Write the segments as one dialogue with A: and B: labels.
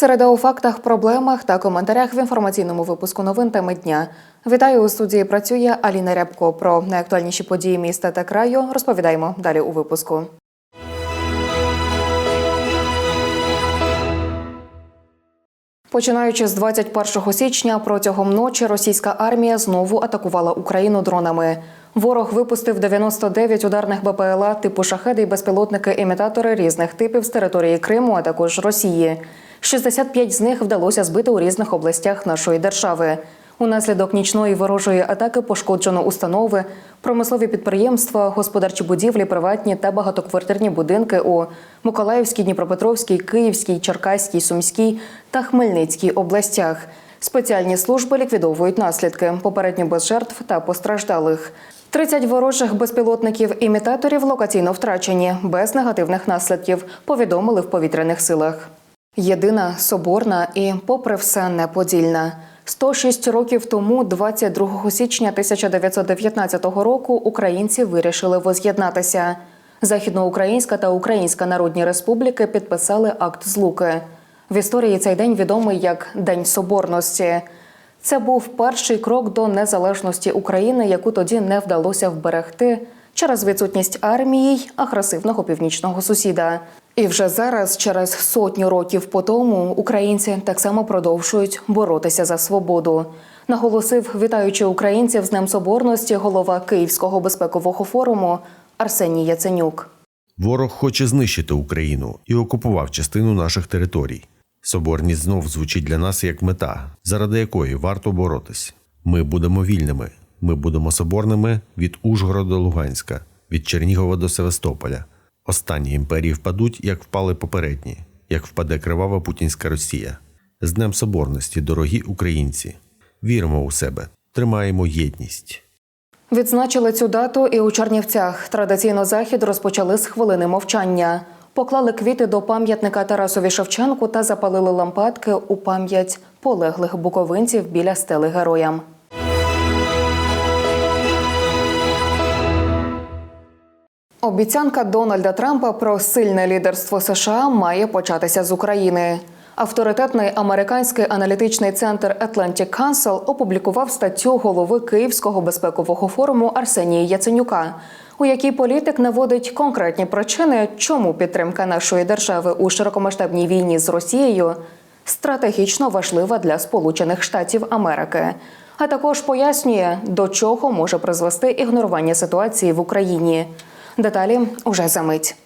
A: Середа у фактах, проблемах та коментарях в інформаційному випуску новин теми дня. Вітаю у студії. Працює Аліна Рябко. Про найактуальніші події міста та краю розповідаємо далі у випуску. Починаючи з 21 січня, протягом ночі російська армія знову атакувала Україну дронами. Ворог випустив 99 ударних БПЛА типу шахеди і безпілотники-імітатори різних типів з території Криму, а також Росії. 65 з них вдалося збити у різних областях нашої держави. Унаслідок нічної ворожої атаки пошкоджено установи, промислові підприємства, господарчі будівлі, приватні та багатоквартирні будинки у Миколаївській, Дніпропетровській, Київській, Черкаській, Сумській та Хмельницькій областях. Спеціальні служби ліквідовують наслідки, попередньо без жертв та постраждалих. 30 ворожих безпілотників-імітаторів локаційно втрачені без негативних наслідків, повідомили в повітряних силах. Єдина, соборна і, попри все, неподільна. 106 років тому, 22 січня 1919 року, українці вирішили воз'єднатися. Західноукраїнська та Українська Народні Республіки підписали акт злуки. В історії цей день відомий як День Соборності. Це був перший крок до незалежності України, яку тоді не вдалося вберегти через відсутність армії й агресивного північного сусіда. І вже зараз, через сотню років по тому, українці так само продовжують боротися за свободу. Наголосив, вітаючи українців з Днем Соборності, голова Київського безпекового форуму Арсеній Яценюк.
B: Ворог хоче знищити Україну і окупував частину наших територій. Соборність знов звучить для нас як мета, заради якої варто боротись. Ми будемо вільними. Ми будемо соборними від Ужгорода до Луганська, від Чернігова до Севастополя. Останні імперії впадуть, як впали попередні, як впаде кривава путінська Росія. З Днем Соборності, дорогі українці, віримо у себе, тримаємо єдність.
A: Відзначили цю дату і у Чернівцях. Традиційно захід розпочали з хвилини мовчання. Поклали квіти до пам'ятника Тарасові Шевченку та запалили лампадки у пам'ять полеглих буковинців біля стели героям. Обіцянка Дональда Трампа про сильне лідерство США має початися з України. Авторитетний американський аналітичний центр Atlantic Council опублікував статтю голови Київського безпекового форуму Арсенія Яценюка, у якій політик наводить конкретні причини, чому підтримка нашої держави у широкомасштабній війні з Росією стратегічно важлива для Сполучених Штатів Америки, а також пояснює, до чого може призвести ігнорування ситуації в Україні. Деталі уже за мить.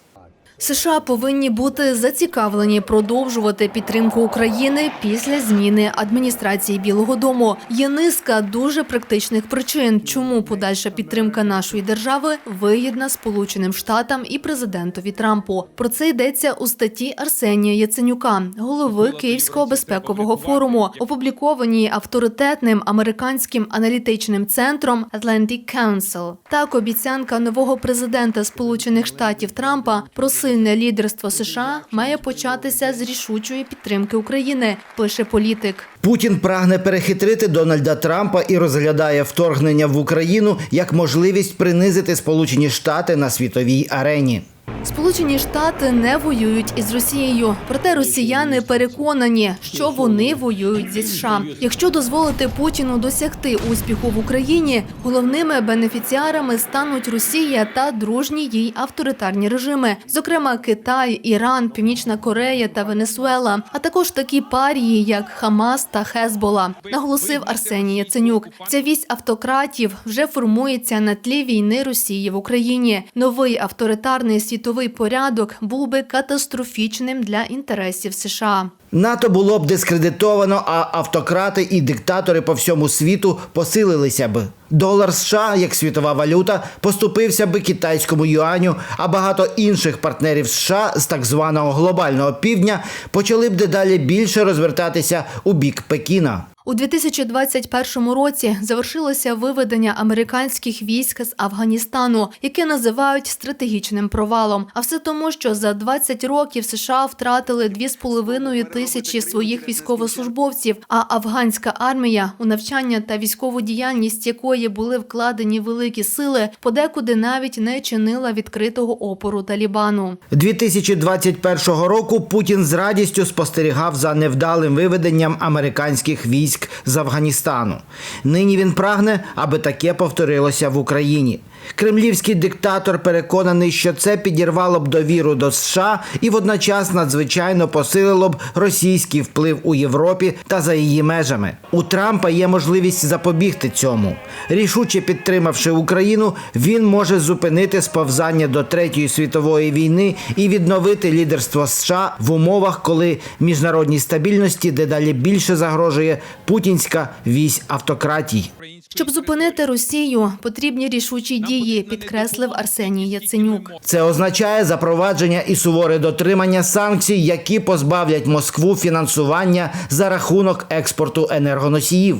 C: США повинні бути зацікавлені продовжувати підтримку України після зміни адміністрації Білого Дому. Є низка дуже практичних причин, чому подальша підтримка нашої держави вигідна Сполученим Штатам і президентові Трампу. Про це йдеться у статті Арсенія Яценюка, голови Київського безпекового форуму, опублікованій авторитетним американським аналітичним центром Atlantic Council. Так, обіцянка нового президента Сполучених Штатів Трампа про сильне лідерство США має початися з рішучої підтримки України, пише політик.
D: Путін прагне перехитрити Дональда Трампа і розглядає вторгнення в Україну як можливість принизити Сполучені Штати на світовій арені.
C: Сполучені Штати не воюють із Росією, проте росіяни переконані, що вони воюють зі США. Якщо дозволити Путіну досягти успіху в Україні, головними бенефіціарами стануть Росія та дружні їй авторитарні режими, зокрема Китай, Іран, Північна Корея та Венесуела, а також такі парії, як Хамас та Хезбола, наголосив Арсеній Яценюк. Ця вісь автократів вже формується на тлі війни Росії в Україні. Новий авторитарний світовий порядок був би катастрофічним для інтересів США.
D: НАТО було б дискредитовано, а автократи і диктатори по всьому світу посилилися б. Долар США, як світова валюта, поступився би китайському юаню, а багато інших партнерів США з так званого глобального півдня почали б дедалі більше розвертатися у бік Пекіна.
C: У 2021 році завершилося виведення американських військ з Афганістану, яке називають стратегічним провалом. А все тому, що за 20 років США втратили 2,5 тисячі своїх військовослужбовців. А афганська армія, у навчання та військову діяльність якої були вкладені великі сили, подекуди навіть не чинила відкритого опору Талібану.
D: 2021 року Путін з радістю спостерігав за невдалим виведенням американських військ з Афганістану. Нині він прагне, аби таке повторилося в Україні. Кремлівський диктатор переконаний, що це підірвало б довіру до США і водночас надзвичайно посилило б російський вплив у Європі та за її межами. У Трампа є можливість запобігти цьому. Рішуче підтримавши Україну, він може зупинити сповзання до третьої світової війни і відновити лідерство США в умовах, коли міжнародній стабільності дедалі більше загрожує путінська вісь автократій.
C: Щоб зупинити Росію, потрібні рішучі дії, підкреслив Арсеній Яценюк.
D: Це означає запровадження і суворе дотримання санкцій, які позбавлять Москву фінансування за рахунок експорту енергоносіїв.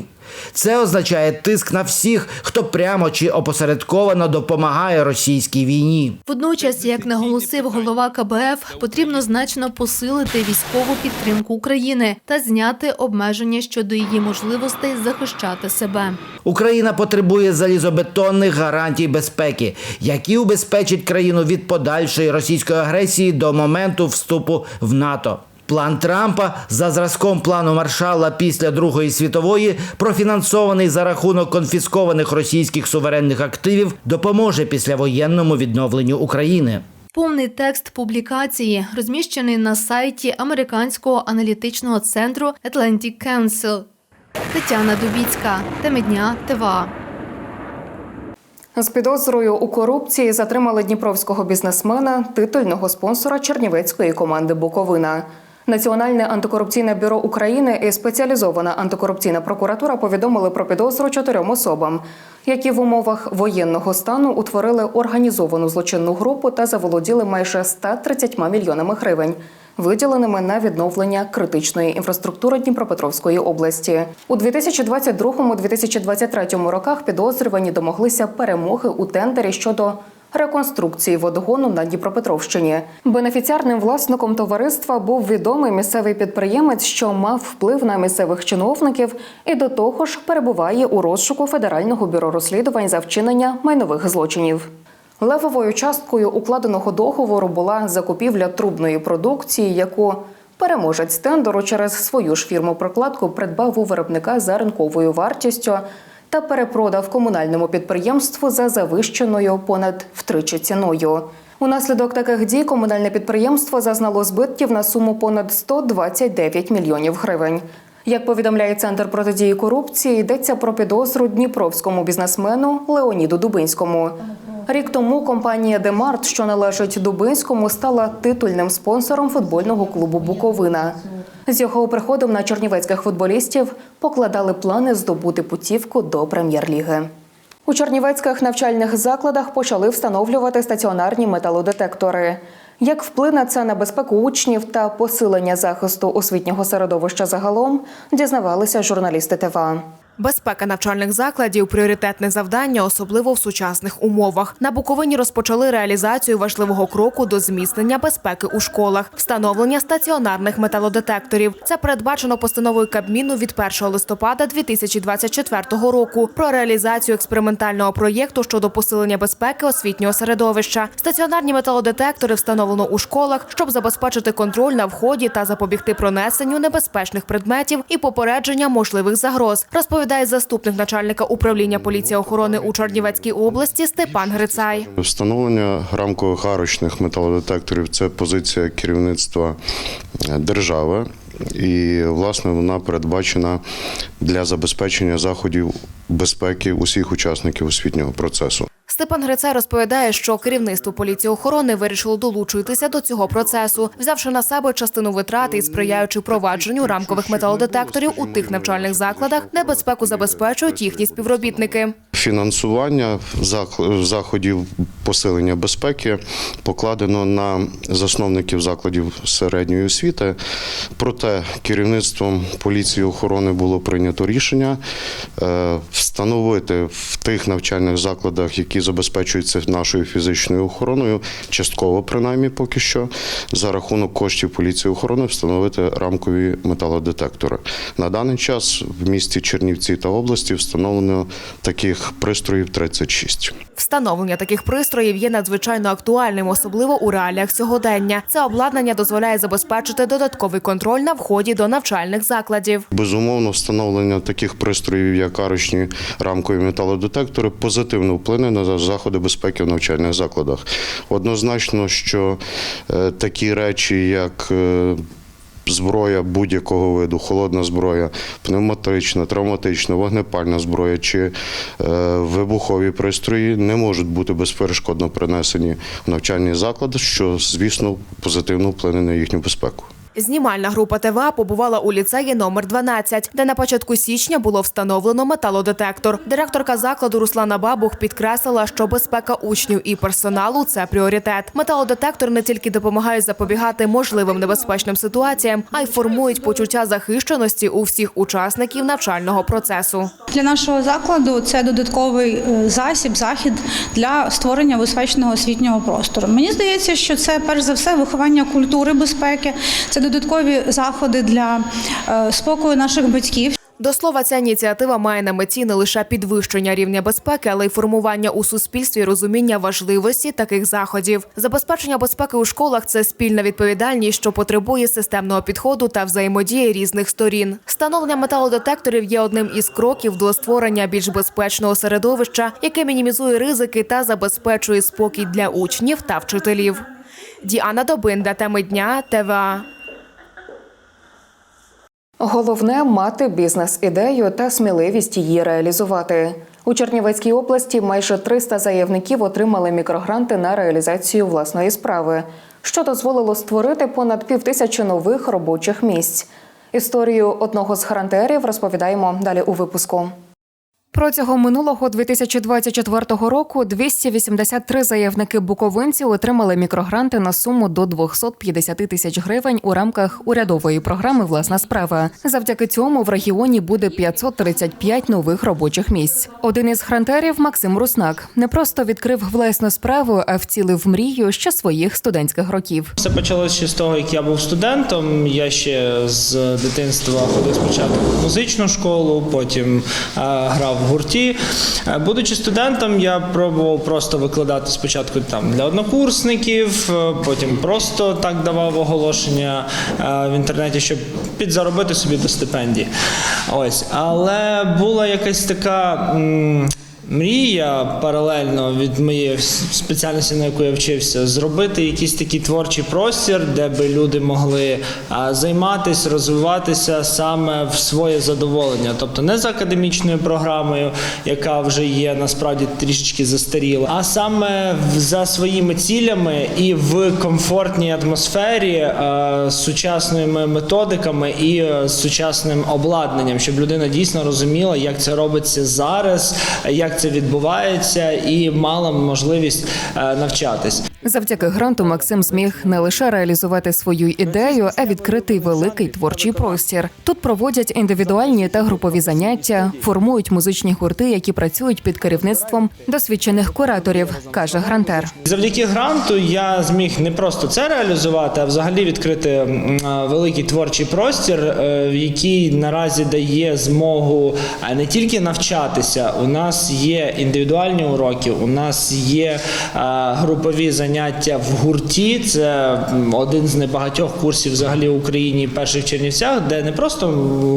D: Це означає тиск на всіх, хто прямо чи опосередковано допомагає російській війні.
C: Водночас, як наголосив голова КБФ, потрібно значно посилити військову підтримку України та зняти обмеження щодо її можливостей захищати себе.
D: Україна потребує залізобетонних гарантій безпеки, які убезпечать країну від подальшої російської агресії до моменту вступу в НАТО. План Трампа за зразком плану Маршалла після Другої світової, профінансований за рахунок конфіскованих російських суверенних активів, допоможе післявоєнному відновленню України.
C: Повний текст публікації розміщений на сайті американського аналітичного центру Atlantic Council. Тетяна Дубіцька, Теми дня, ТВА.
A: З підозрою у корупції затримали дніпровського бізнесмена, титульного спонсора чернівецької команди Буковина. Національне антикорупційне бюро України і спеціалізована антикорупційна прокуратура повідомили про підозру чотирьом особам, які в умовах воєнного стану утворили організовану злочинну групу та заволоділи майже 130 мільйонами гривень, виділеними на відновлення критичної інфраструктури Дніпропетровської області. У 2022-2023 роках підозрювані домоглися перемоги у тендері щодо реконструкції водогону на Дніпропетровщині. Бенефіціарним власником товариства був відомий місцевий підприємець, що мав вплив на місцевих чиновників, і до того ж перебуває у розшуку Федерального бюро розслідувань за вчинення майнових злочинів. Левовою часткою укладеного договору була закупівля трубної продукції, яку переможець тендеру через свою ж фірму прокладку придбав у виробника за ринковою вартістю та перепродав комунальному підприємству за завищеною понад втричі ціною. Унаслідок таких дій комунальне підприємство зазнало збитків на суму понад 129 мільйонів гривень. Як повідомляє центр протидії корупції, йдеться про підозру дніпровському бізнесмену Леоніду Дубинському. Рік тому компанія Демарт, що належить Дубинському, стала титульним спонсором футбольного клубу Буковина. З його приходом на чернівецьких футболістів покладали плани здобути путівку до прем'єр-ліги. У чернівецьких навчальних закладах почали встановлювати стаціонарні металодетектори. Як вплине це на безпеку учнів та посилення захисту освітнього середовища загалом, дізнавалися журналісти ТВА.
E: Безпека навчальних закладів пріоритетне завдання, особливо в сучасних умовах. На Буковині розпочали реалізацію важливого кроку до зміцнення безпеки у школах, встановлення стаціонарних металодетекторів. Це передбачено постановою Кабміну від 1 листопада 2024 року про реалізацію експериментального проєкту щодо посилення безпеки освітнього середовища. Стаціонарні металодетектори встановлено у школах, щоб забезпечити контроль на вході та запобігти пронесенню небезпечних предметів і попередження можливих загроз. Розповідає заступник начальника управління поліції охорони у Чернівецькій області Степан Грицай.
F: Встановлення рамкових арочних металодетекторів це позиція керівництва е, держави, і власне вона передбачена для забезпечення заходів безпеки усіх учасників освітнього процесу.
E: Степан Грицай розповідає, що керівництво поліції охорони вирішило долучитися до цього процесу, взявши на себе частину витрат і сприяючи впровадженню рамкових металодетекторів у тих навчальних закладах, де безпеку забезпечують їхні співробітники.
F: Фінансування зах- заходів посилення безпеки покладено на засновників закладів середньої освіти. Проте Проте керівництвом поліції охорони було прийнято рішення е, встановити в тих навчальних закладах, які забезпечуються нашою фізичною охороною, частково принаймні поки що, за рахунок коштів поліції охорони встановити рамкові металодетектори. На даний час в місті Чернівці та області встановлено таких пристроїв 36.
E: Встановлення таких пристроїв є надзвичайно актуальним, особливо у реаліях сьогодення. Це обладнання дозволяє забезпечити додатковий контроль на вході до навчальних закладів.
F: Безумовно, встановлення таких пристроїв, як арочні рамкові металодетектори, позитивно вплине на заходи безпеки в навчальних закладах. Однозначно, що е, такі речі, як е, Зброя будь-якого виду, холодна зброя, пневматична, травматична, вогнепальна зброя чи е, вибухові пристрої не можуть бути безперешкодно принесені в навчальні заклади, що, звісно, позитивно вплине на їхню безпеку.
E: Знімальна група ТВА побувала у ліцеї номер 12, де на початку січня було встановлено металодетектор. Директорка закладу Руслана Бабух підкреслила, що безпека учнів і персоналу це пріоритет. Металодетектор не тільки допомагають запобігати можливим небезпечним ситуаціям, а й формують почуття захищеності у всіх учасників навчального процесу.
G: Для нашого закладу це додатковий е, засіб, захід для створення безпечного освітнього простору. Мені здається, що це перш за все виховання культури безпеки, це додаткові заходи для е, спокою наших батьків.
E: До слова, ця ініціатива має на меті не лише підвищення рівня безпеки, але й формування у суспільстві розуміння важливості таких заходів. Забезпечення безпеки у школах це спільна відповідальність, що потребує системного підходу та взаємодії різних сторін. Встановлення металодетекторів є одним із кроків до створення більш безпечного середовища, яке мінімізує ризики та забезпечує спокій для учнів та вчителів. Діана Добинда, теми дня, ТВА.
A: Головне мати бізнес-ідею та сміливість її реалізувати. У Чернівецькій області майже 300 заявників отримали мікрогранти на реалізацію власної справи, що дозволило створити понад півтисячі нових робочих місць. Історію одного з грантерів розповідаємо далі у випуску. Протягом минулого 2024 року 283 заявники буковинці отримали мікрогранти на суму до 250 тисяч гривень у рамках урядової програми Власна справа. Завдяки цьому в регіоні буде 535 нових робочих місць. Один із грантерів Максим Руснак не просто відкрив власну справу, а вцілив мрію ще своїх студентських років.
H: Все почалося з того, як я був студентом. Я ще з дитинства ходив спочатку в музичну школу, потім грав гурті. Е, будучи студентом, я пробував просто викладати спочатку там для однокурсників, е, потім просто так давав оголошення е, в інтернеті, щоб підзаробити собі до стипендії. Ось, але була якась така. Мрія паралельно від моєї спеціальності, на яку я вчився, зробити якийсь такий творчий простір, де би люди могли займатися, розвиватися саме в своє задоволення, тобто не за академічною програмою, яка вже є насправді трішечки застаріла, а саме за своїми цілями і в комфортній атмосфері е, з сучасними методиками і е, з сучасним обладнанням, щоб людина дійсно розуміла, як це робиться зараз, як це відбувається, і мала можливість е, навчатись.
A: Завдяки гранту Максим зміг не лише реалізувати свою ідею, а відкрити великий творчий простір. Тут проводять індивідуальні та групові заняття, формують музичні гурти, які працюють під керівництвом досвідчених кураторів, каже грантер.
H: Завдяки гранту я зміг не просто це реалізувати, а взагалі відкрити великий творчий простір, е, який наразі дає змогу е, не тільки навчатися. У нас є індивідуальні уроки, у нас є е, групові заняття в гурті. Це один з небагатьох курсів взагалі в Україні перших в Чернівцях, де не просто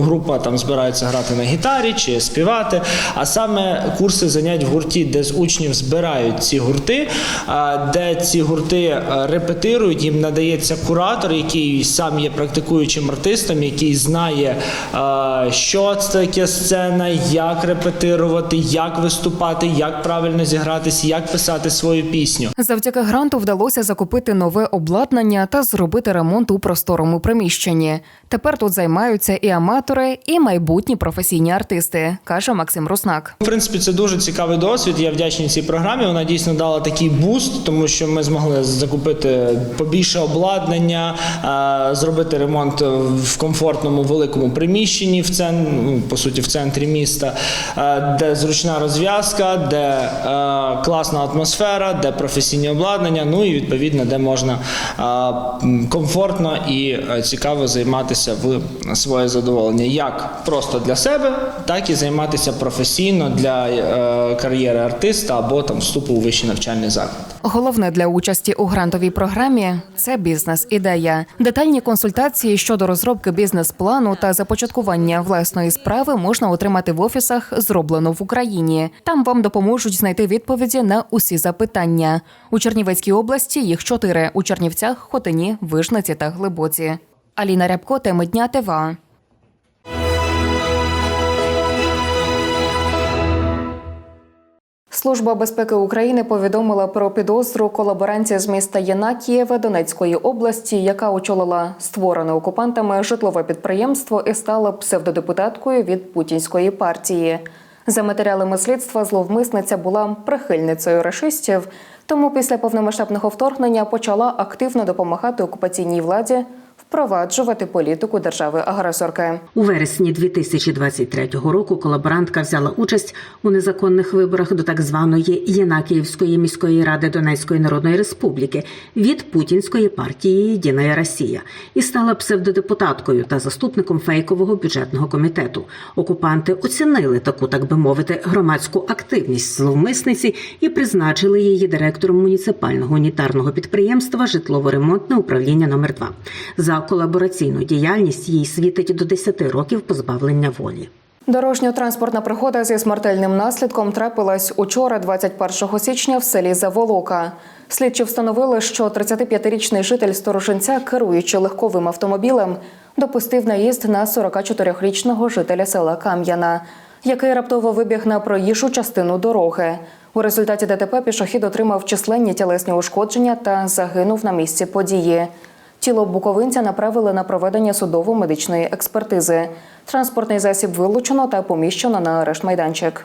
H: група там збирається грати на гітарі чи співати, а саме курси занять в гурті, де з учнів збирають ці гурти, а, де ці гурти е, репетирують, їм надається куратор, який сам є практикуючим артистом, який знає, е, що це таке сцена, як репетирувати, як виступати, як правильно зігратися, як писати свою пісню.
A: Завдяки гранту вдалося закупити нове обладнання та зробити ремонт у просторому приміщенні. Тепер тут займаються і аматори, і майбутні професійні артисти, каже Максим Руснак.
H: В принципі, це дуже цікавий досвід. Я вдячний цій програмі. Вона дійсно дала такий буст, тому що ми змогли закупити побільше обладнання, зробити ремонт в комфортному великому приміщенні в цен, ну, по суті, в центрі міста, де зручна розв'язка, де е, класна атмосфера, де професійні обладнання. Ну і відповідно, де можна е, комфортно і е, цікаво займатися в своє задоволення, як просто для себе, так і займатися професійно для е, кар'єри артиста або там вступу у вищий навчальний заклад.
A: Головне для участі у грантовій програмі це бізнес-ідея. Детальні консультації щодо розробки бізнес-плану та започаткування власної справи можна отримати в офісах зроблено в Україні. Там вам допоможуть знайти відповіді на усі запитання. У Чернівецькій області їх чотири у Чернівцях, Хотині, Вижниці та Глибоці. Аліна Рябко, теми дня ТВА. Служба безпеки України повідомила про підозру колаборанції з міста Єнакієве Донецької області, яка очолила створене окупантами житлове підприємство і стала псевдодепутаткою від путінської партії. За матеріалами слідства зловмисниця була прихильницею рашистів, тому після повномасштабного вторгнення почала активно допомагати окупаційній владі впроваджувати політику держави-агресорки.
I: У вересні 2023 року колаборантка взяла участь у незаконних виборах до так званої Єнакіївської міської ради Донецької Народної Республіки від путінської партії Єдина Росія і стала псевдодепутаткою та заступником фейкового бюджетного комітету. Окупанти оцінили таку, так би мовити, громадську активність зловмисниці і призначили її директором муніципального унітарного підприємства Житлово-ремонтне управління номер 2 Колабораційну діяльність їй світить до 10 років позбавлення волі.
A: Дорожньо-транспортна пригода зі смертельним наслідком трапилась учора, 21 січня, в селі Заволока. Слідчі встановили, що 35-річний житель Сторожинця, керуючи легковим автомобілем, допустив наїзд на 44-річного жителя села Кам'яна, який раптово вибіг на проїжджу частину дороги. У результаті ДТП пішохід отримав численні тілесні ушкодження та загинув на місці події. Тіло буковинця направили на проведення судово-медичної експертизи. Транспортний засіб вилучено та поміщено на арешт майданчик.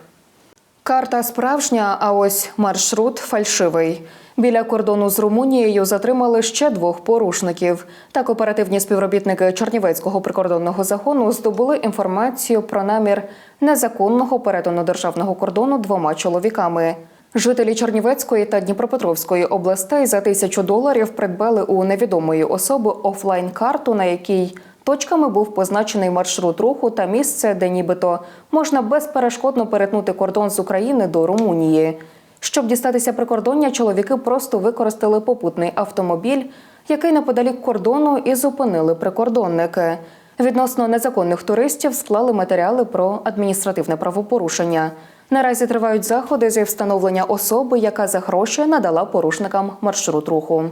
A: Карта справжня, а ось маршрут фальшивий. Біля кордону з Румунією затримали ще двох порушників. Так оперативні співробітники Чернівецького прикордонного загону здобули інформацію про намір незаконного перетину державного кордону двома чоловіками. Жителі Чернівецької та Дніпропетровської областей за тисячу доларів придбали у невідомої особи офлайн-карту, на якій точками був позначений маршрут руху та місце, де нібито можна безперешкодно перетнути кордон з України до Румунії. Щоб дістатися прикордоння, чоловіки просто використали попутний автомобіль, який неподалік кордону і зупинили прикордонники. Відносно незаконних туристів склали матеріали про адміністративне правопорушення. Наразі тривають заходи зі встановлення особи, яка за гроші надала порушникам маршрут руху.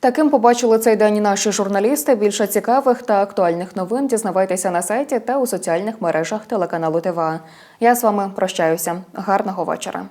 A: Таким побачили цей день наші журналісти. Більше цікавих та актуальних новин дізнавайтеся на сайті та у соціальних мережах телеканалу ТВА. Я з вами прощаюся. Гарного вечора.